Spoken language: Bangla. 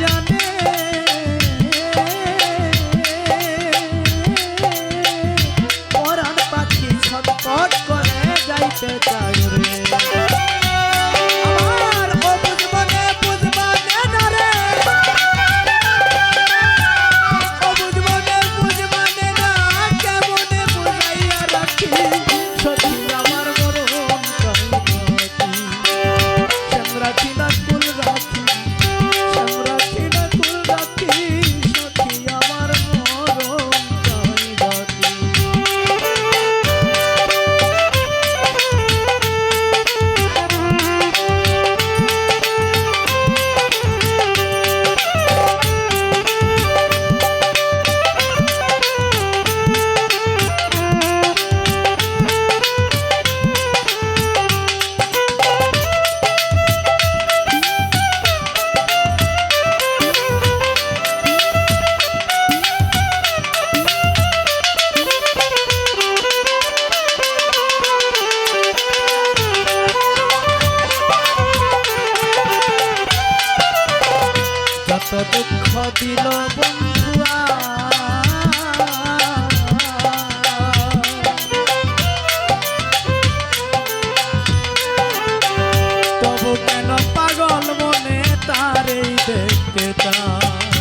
জানে কত দুঃখ দিল বন্ধুয়া তবু কেন পাগল মনে তারেই দেখতে চায়?